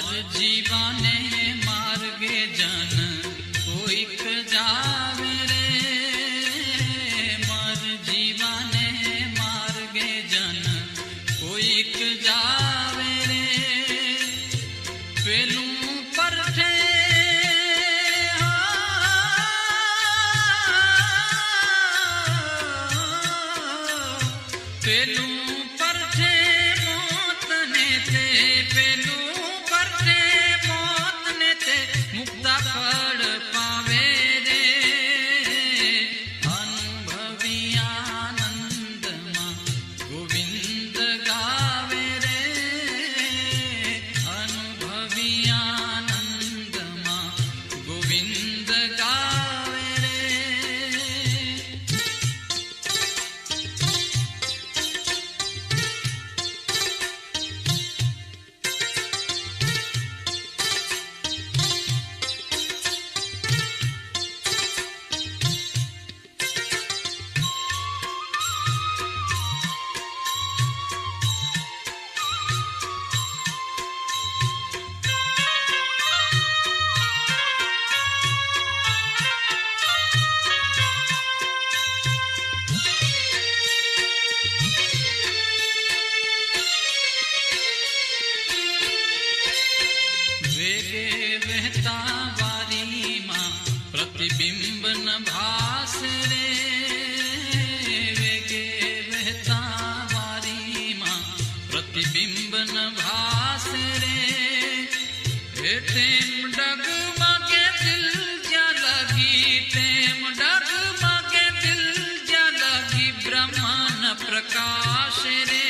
અમર જીવાને માર્ગે જન प्रकाश रे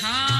time.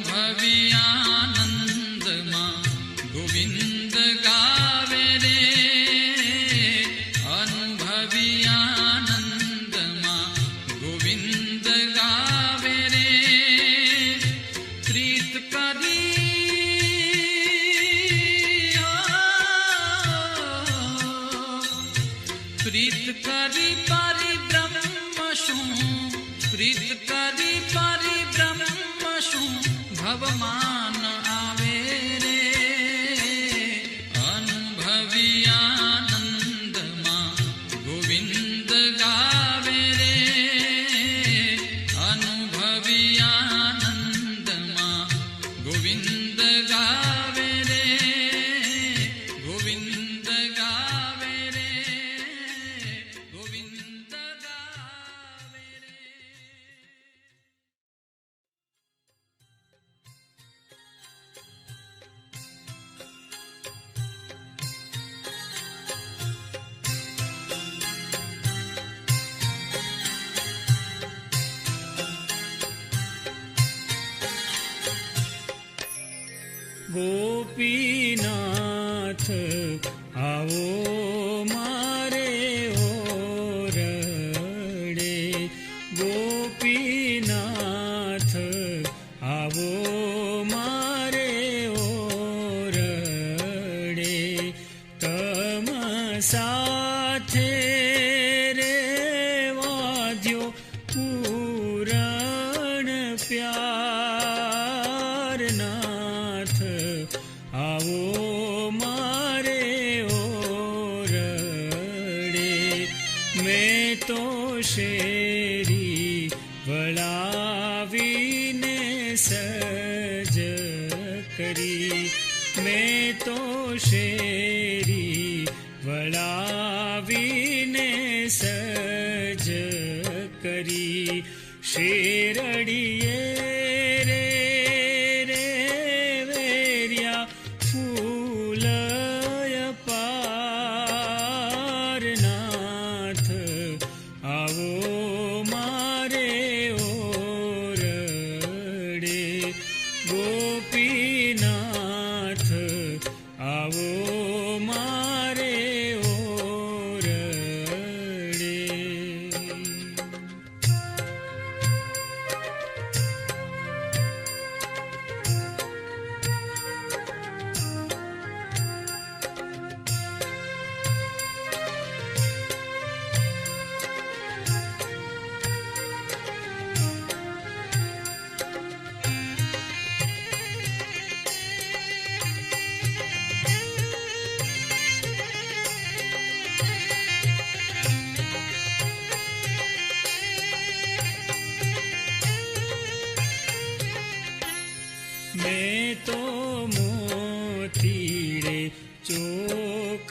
ಸಂಭವೀ ગોપીનાથ આવો તમે તો શેરી વળાવીને સજ કરી. મેં તો શેરી વળાવીને સજ કરી. શેરડી पीना રે તો મોતી રે ચોક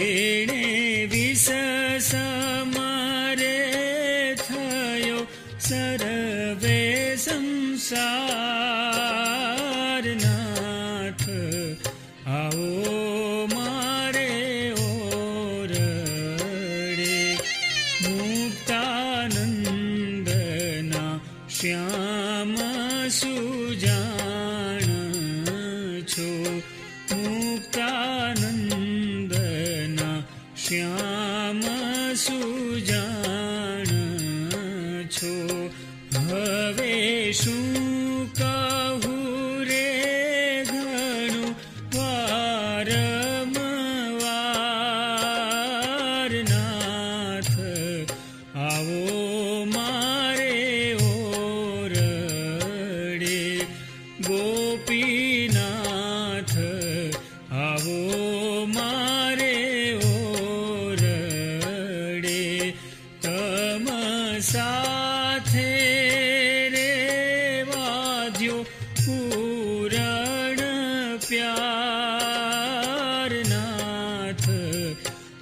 તેણે વિષ સમારે થયો સરવે સંસાર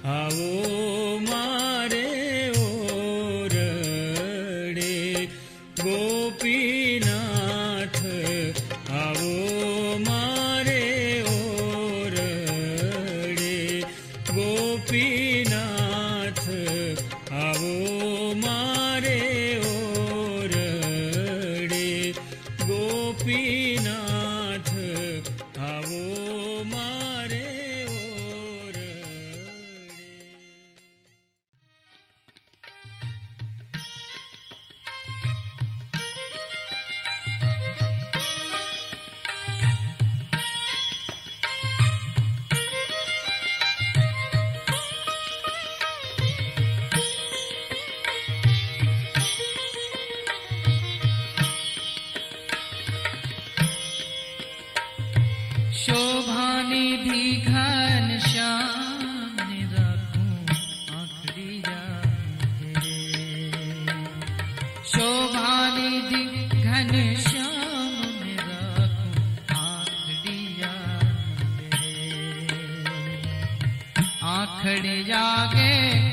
आवो આખડી જાગે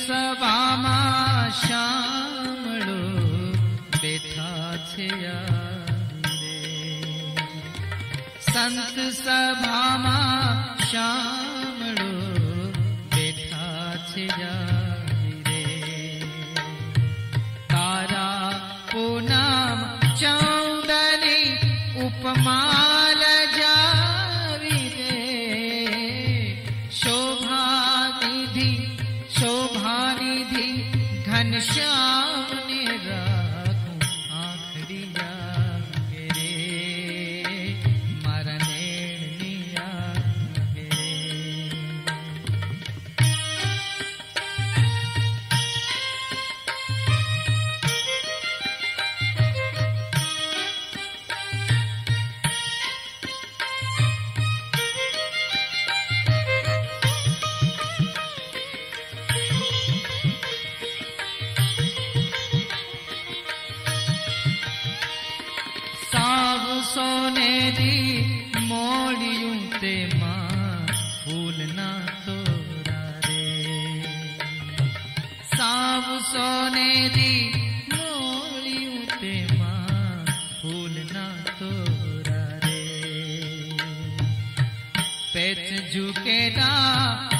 સભામાં શામળો બેઠા છે યારે સંત સભામાં શામળો 下。મોડિયું તેમાં ફૂલના તોરા રે સાવ સોનેરી મોડિયું તેમાં ફૂલના તોરા રે પેચ ઝુકેલા